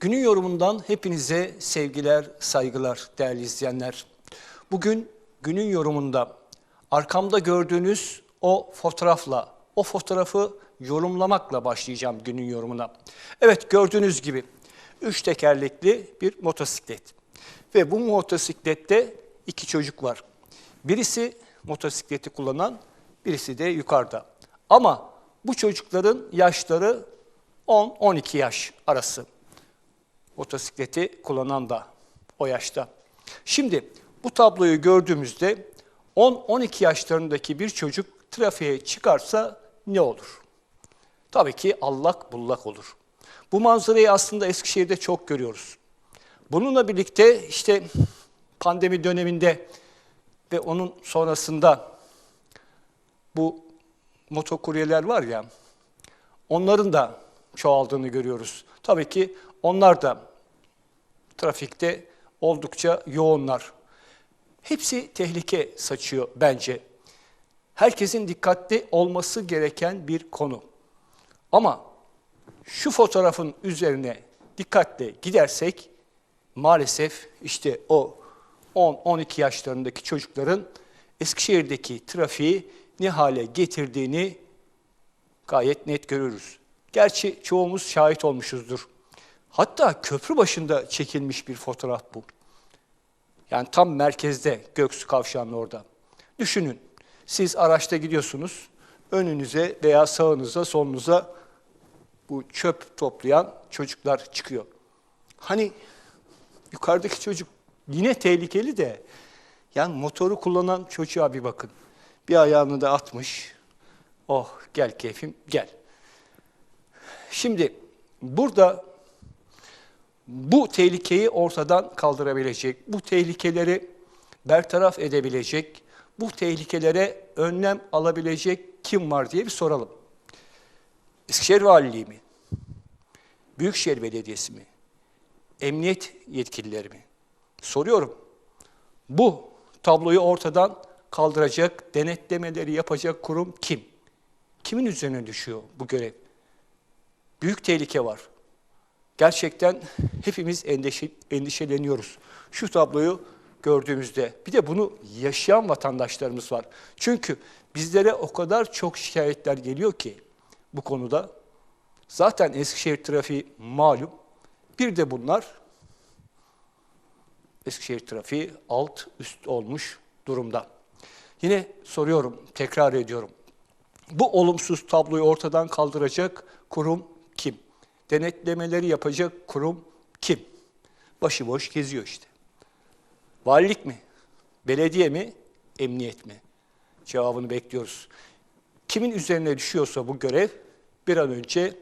Günün yorumundan hepinize sevgiler, saygılar değerli izleyenler. Bugün günün yorumunda arkamda gördüğünüz o fotoğrafla, o fotoğrafı yorumlamakla başlayacağım günün yorumuna. Evet gördüğünüz gibi üç tekerlekli bir motosiklet. Ve bu motosiklette iki çocuk var. Birisi motosikleti kullanan, birisi de yukarıda. Ama bu çocukların yaşları 10-12 yaş arası. Motosikleti kullanan da o yaşta. Şimdi bu tabloyu gördüğümüzde 10-12 yaşlarındaki bir çocuk trafiğe çıkarsa ne olur? Tabii ki allak bullak olur. Bu manzarayı aslında Eskişehir'de çok görüyoruz. Bununla birlikte işte pandemi döneminde ve onun sonrasında bu motokuryeler var ya, onların da çoğaldığını görüyoruz. Tabii ki onlar da trafikte oldukça yoğunlar. Hepsi tehlike saçıyor bence. Herkesin dikkatli olması gereken bir konu. Ama şu fotoğrafın üzerine dikkatle gidersek maalesef işte o 10-12 yaşlarındaki çocukların Eskişehir'deki trafiği ne hale getirdiğini gayet net görürüz. Gerçi çoğumuz şahit olmuşuzdur. Hatta köprü başında çekilmiş bir fotoğraf bu. Yani tam merkezde Göksu Kavşağı'nın orada. Düşünün, siz araçta gidiyorsunuz, önünüze veya sağınıza, solunuza bu çöp toplayan çocuklar çıkıyor. Hani yukarıdaki çocuk yine tehlikeli de, yani motoru kullanan çocuğa bir bakın. Bir ayağını da atmış, oh gel keyfim gel. Şimdi burada bu tehlikeyi ortadan kaldırabilecek, bu tehlikeleri bertaraf edebilecek, bu tehlikelere önlem alabilecek kim var diye bir soralım. Eskişehir Valiliği mi? Büyükşehir Belediyesi mi? Emniyet yetkilileri mi? Soruyorum. Bu tabloyu ortadan kaldıracak, denetlemeleri yapacak kurum kim? Kimin üzerine düşüyor bu görev? Büyük tehlike var. Gerçekten hepimiz endişe, endişeleniyoruz. Şu tabloyu gördüğümüzde bir de bunu yaşayan vatandaşlarımız var. Çünkü bizlere o kadar çok şikayetler geliyor ki bu konuda. Zaten Eskişehir trafiği malum. Bir de bunlar Eskişehir trafiği alt üst olmuş durumda. Yine soruyorum, tekrar ediyorum. Bu olumsuz tabloyu ortadan kaldıracak kurum? Denetlemeleri yapacak kurum kim? Başıboş geziyor işte. Valilik mi? Belediye mi? Emniyet mi? Cevabını bekliyoruz. Kimin üzerine düşüyorsa bu görev bir an önce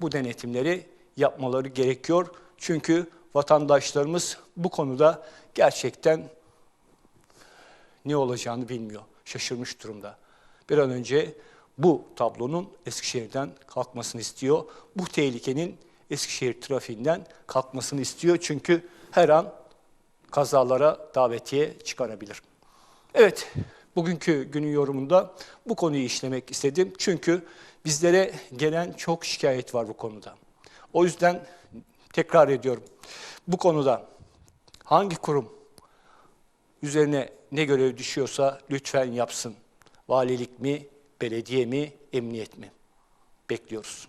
bu denetimleri yapmaları gerekiyor. Çünkü vatandaşlarımız bu konuda gerçekten ne olacağını bilmiyor. Şaşırmış durumda. Bir an önce bu tablonun Eskişehir'den kalkmasını istiyor. Bu tehlikenin Eskişehir trafiğinden kalkmasını istiyor. Çünkü her an kazalara davetiye çıkarabilir. Evet, bugünkü günün yorumunda bu konuyu işlemek istedim. Çünkü bizlere gelen çok şikayet var bu konuda. O yüzden tekrar ediyorum. Bu konuda hangi kurum üzerine ne görev düşüyorsa lütfen yapsın. Valilik mi, belediye mi, emniyet mi? Bekliyoruz.